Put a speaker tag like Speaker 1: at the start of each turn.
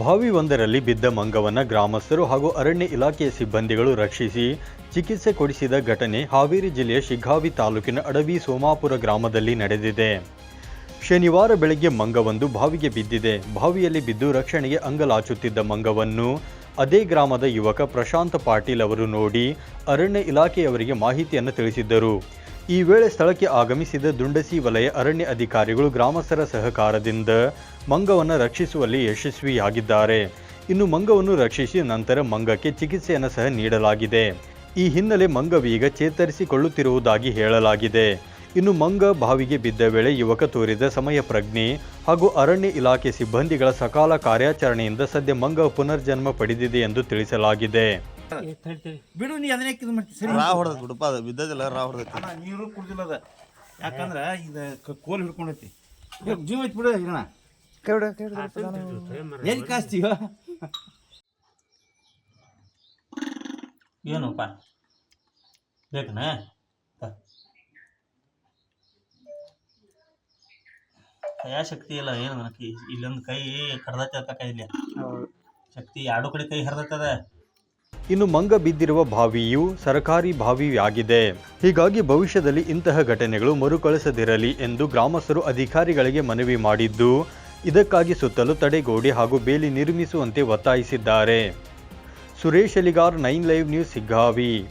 Speaker 1: ಬಾವಿ ಒಂದರಲ್ಲಿ ಬಿದ್ದ ಮಂಗವನ್ನ ಗ್ರಾಮಸ್ಥರು ಹಾಗೂ ಅರಣ್ಯ ಇಲಾಖೆಯ ಸಿಬ್ಬಂದಿಗಳು ರಕ್ಷಿಸಿ ಚಿಕಿತ್ಸೆ ಕೊಡಿಸಿದ ಘಟನೆ ಹಾವೇರಿ ಜಿಲ್ಲೆಯ ಶಿಗ್ಗಾವಿ ತಾಲೂಕಿನ ಅಡವಿ ಸೋಮಾಪುರ ಗ್ರಾಮದಲ್ಲಿ ನಡೆದಿದೆ. ಶನಿವಾರ ಬೆಳಗ್ಗೆ ಮಂಗವೊಂದು ಬಾವಿಗೆ ಬಿದ್ದಿದೆ. ಬಾವಿಯಲ್ಲಿ ಬಿದ್ದು ರಕ್ಷಣೆಗೆ ಅಂಗಲಾಚುತ್ತಿದ್ದ ಮಂಗವನ್ನು ಅದೇ ಗ್ರಾಮದ ಯುವಕ ಪ್ರಶಾಂತ್ ಪಾಟೀಲ್ ಅವರು ನೋಡಿ ಅರಣ್ಯ ಇಲಾಖೆಯವರಿಗೆ ಮಾಹಿತಿಯನ್ನು ತಿಳಿಸಿದ್ದರು. ಈ ವೇಳೆ ಸ್ಥಳಕ್ಕೆ ಆಗಮಿಸಿದ ದುಂಡಸಿ ವಲಯ ಅರಣ್ಯ ಅಧಿಕಾರಿಗಳು ಗ್ರಾಮಸ್ಥರ ಸಹಕಾರದಿಂದ ಮಂಗವನ್ನು ರಕ್ಷಿಸುವಲ್ಲಿ ಯಶಸ್ವಿಯಾಗಿದ್ದಾರೆ. ಇನ್ನು ಮಂಗವನ್ನು ರಕ್ಷಿಸಿ ನಂತರ ಮಂಗಕ್ಕೆ ಚಿಕಿತ್ಸೆಯನ್ನು ಸಹ ನೀಡಲಾಗಿದೆ. ಈ ಹಿನ್ನೆಲೆ ಮಂಗವೀಗ ಚೇತರಿಸಿಕೊಳ್ಳುತ್ತಿರುವುದಾಗಿ ಹೇಳಲಾಗಿದೆ. ಇನ್ನು ಮಂಗ ಬಾವಿಗೆ ಬಿದ್ದ ವೇಳೆ ಯುವಕ ತೋರಿದ ಸಮಯ ಪ್ರಜ್ಞೆ ಹಾಗೂ ಅರಣ್ಯ ಇಲಾಖೆ ಸಿಬ್ಬಂದಿಗಳ ಸಕಾಲ ಕಾರ್ಯಾಚರಣೆಯಿಂದ ಸದ್ಯ ಮಂಗ ಪುನರ್ಜನ್ಮ ಪಡೆದಿದೆ ಎಂದು ತಿಳಿಸಲಾಗಿದೆ.
Speaker 2: ಬಿಡು ನೀ ಅದನ್ನೇ ಇದು ಮಾಡ್ತಿ ಸರಿ.
Speaker 3: ರಾ ಹೊಡೆದ್ ಬಿಡಪ್ಪ ಅದು ಬಿದ್ದದಿಲ್ಲ ರಾ ಹೊಡೆದೈತಿ
Speaker 2: ಅಣ್ಣ ನೀರು ಕುಡ್ದಿಲ್ಲ ಅದ. ಯಾಕಂದ್ರ ಇದ ಕ- ಕೋಲ್ ಹಿಡ್ಕೊಂಡೈತಿ. ಜೀವ ಐತಿ ಬಿಡು ಹಿರಣ ಎಲ್ಲಿ ಕಾಸ್ತೀವ
Speaker 4: ಏನಪ್ಪ? ಬೇಕನ? ಶಕ್ತಿ ಇಲ್ಲ ಏನು ನನಗೆ? ಇಲ್ಲೊಂದು ಕೈ ಕಡ್ದತ್ತೆ ಕೈ ಇಲ್ಲಿ ಶಕ್ತಿ ಎರಡು ಕಡೆ ಕೈ ಹರಿದೈತದ.
Speaker 1: ಇನ್ನು ಮಂಗ ಬಿದ್ದಿರುವ ಬಾವಿಯು ಸರಕಾರಿ ಬಾವಿಯಾಗಿದೆ. ಹೀಗಾಗಿ ಭವಿಷ್ಯದಲ್ಲಿ ಇಂತಹ ಘಟನೆಗಳು ಮರುಕಳಿಸದಿರಲಿ ಎಂದು ಗ್ರಾಮಸ್ಥರು ಅಧಿಕಾರಿಗಳಿಗೆ ಮನವಿ ಮಾಡಿದ್ದು, ಇದಕ್ಕಾಗಿ ಸುತ್ತಲೂ ತಡೆಗೋಡೆ ಹಾಗೂ ಬೇಲಿ ನಿರ್ಮಿಸುವಂತೆ ಒತ್ತಾಯಿಸಿದ್ದಾರೆ. Suresh Aligar nine live news, Siggavi.